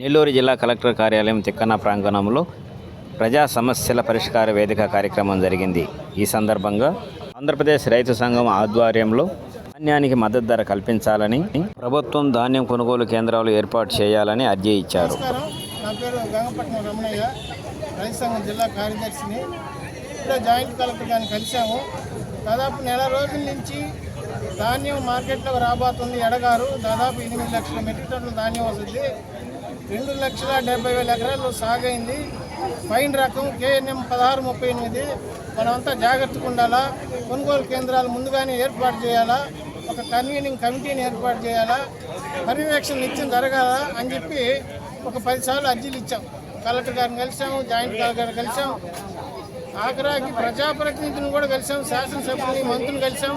నెల్లూరు జిల్లా కలెక్టర్ కార్యాలయం తిక్కన ప్రాంగణంలో ప్రజా సమస్యల పరిష్కార వేదిక కార్యక్రమం జరిగింది. ఈ సందర్భంగా ఆంధ్రప్రదేశ్ రైతు సంఘం ఆధ్వర్యంలో ధాన్యానికి మద్దతు ధర కల్పించాలని ప్రభుత్వం ధాన్యం కొనుగోలు కేంద్రాలు ఏర్పాటు చేయాలని అర్జీ ఇచ్చారు. నా పేరు గంగపట్నం రమణయ్య. రైతు సంఘం జిల్లా కార్యదర్శిని. ఇప్పుడే జాయింట్ కలెక్టర్ గారిని కలిశాము. దాదాపు నెల రోజుల నుంచి ధాన్యం మార్కెట్లోకి రాబోతుంది. ఎడగారు. దాదాపు ఎనిమిది లక్షల మెట్రిక్ టన్నుల ధాన్యం వస్తుంది. రెండు లక్షల డెబ్బై వేల ఎకరాలు సాగైంది. ఫైన్ రకం కేఎన్ఎం పదహారు ముప్పై ఎనిమిది. మనమంతా జాగ్రత్తగా ఉండాలా? కొనుగోలు కేంద్రాలు ముందుగానే ఏర్పాటు చేయాలా? ఒక కన్వీనింగ్ కమిటీని ఏర్పాటు చేయాలా? పర్యవేక్షణ నిత్యం జరగాల? అని చెప్పి ఒక పదిసార్లు అర్జీలు ఇచ్చాం. కలెక్టర్ గారిని కలిసాము జాయింట్ కలెక్టర్ గారిని కలిసాం. ఆఖరాకి ప్రజాప్రతినిధులను కూడా కలిసాం శాసనసభ్యుని మంత్రులు కలిసాం.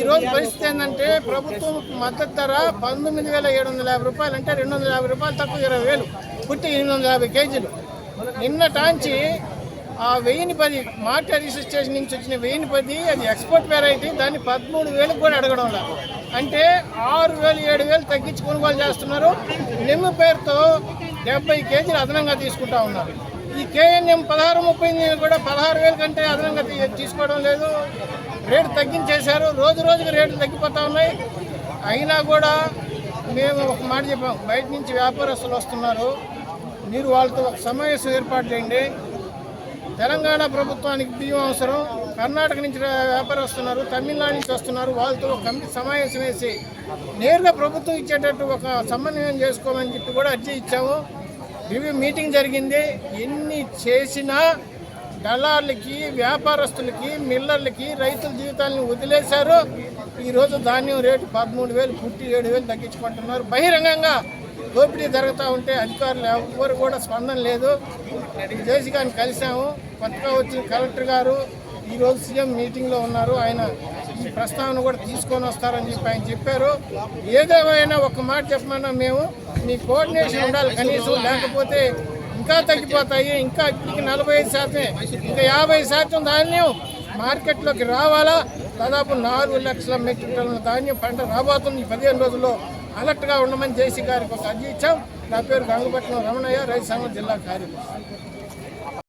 ఈరోజు పరిస్థితి ఏంటంటే ప్రభుత్వం మద్దతు ధర పంతొమ్మిది వేల ఏడు వందల యాభై రూపాయలు అంటే రెండు వందల యాభై రూపాయలు తక్కువ ఇరవై వేలు పుట్టి ఎనిమిది వందల యాభై కేజీలు. నిన్న టాంచి ఆ వెయ్యిని పది మార్కెట్ రిజిస్ట్రేషన్ నుంచి వచ్చిన వెయ్యిని పది అది ఎక్స్పోర్ట్ వెరైటీ దాన్ని పదమూడు వేలకు కూడా అడగడం లేదు. అంటే ఆరు వేలు ఏడు వేలు తగ్గించి కొనుగోలు చేస్తున్నారు. నిమ్మ పేరుతో డెబ్బై కేజీలు అదనంగా తీసుకుంటా ఉన్నారు. ఈ కేఎన్ఎం పదహారు ముప్పై ఎనిమిది కూడా పదహారు వేల కంటే అదనంగా తీసుకోవడం లేదు. రేటు తగ్గించేశారు. రోజు రోజుకి రేట్లు తగ్గిపోతూ ఉన్నాయి. అయినా కూడా మేము ఒక మాట చెప్పాం. బయట నుంచి వ్యాపారస్తులు వస్తున్నారు. మీరు వాళ్ళతో ఒక సమావేశం ఏర్పాటు చేయండి. తెలంగాణ ప్రభుత్వానికి బియ్యం అవసరం. కర్ణాటక నుంచి వ్యాపారం వస్తున్నారు. తమిళనాడు నుంచి వస్తున్నారు. వాళ్ళతో ఒక కమిటీ సమావేశం వేసి నేరుగా ప్రభుత్వం ఇచ్చేటట్టు ఒక సమన్వయం చేసుకోమని చెప్పి కూడా అర్జీ ఇచ్చాము. రివ్యూ మీటింగ్ జరిగింది. ఎన్ని చేసినా దళార్లకి వ్యాపారస్తులకి మిల్లర్లకి రైతుల జీవితాలను వదిలేశారు. ఈరోజు ధాన్యం రేటు పదమూడు వేలు పుట్టి ఏడు వేలు తగ్గించుకుంటున్నారు. బహిరంగంగా దోపిడీ జరుగుతూ ఉంటే అధికారులు ఎవరు కూడా స్పందన లేదు. జేసీ గారిని కలిసాము కొత్తగా వచ్చిన కలెక్టర్ గారు ఈరోజు సీఎం మీటింగ్లో ఉన్నారు. ఆయన ప్రస్తావన కూడా తీసుకొని వస్తారని చెప్పి ఆయన చెప్పారు. ఏదేమైనా ఒక మాట చెప్పమన్నా మేము మీ కోఆర్డినేషన్ ఉండాలి కనీసం లేకపోతే ఇంకా తగ్గిపోతాయి ఇంకా ఇప్పటికి నలభై ఐదు శాతమే ఇంకా యాభై శాతం ధాన్యం మార్కెట్లోకి రావాలా? దాదాపు నాలుగు లక్షల మెట్రిక్ టన్నుల ధాన్యం పంట రాబోతుంది పదిహేను రోజుల్లో. అలర్ట్గా ఉండమని జేసీ గారికి ఒక అర్జీ ఇచ్చాం. నా పేరు గంగపట్నం రమణయ్య రైతు సంఘం జిల్లా కార్యదర్శి.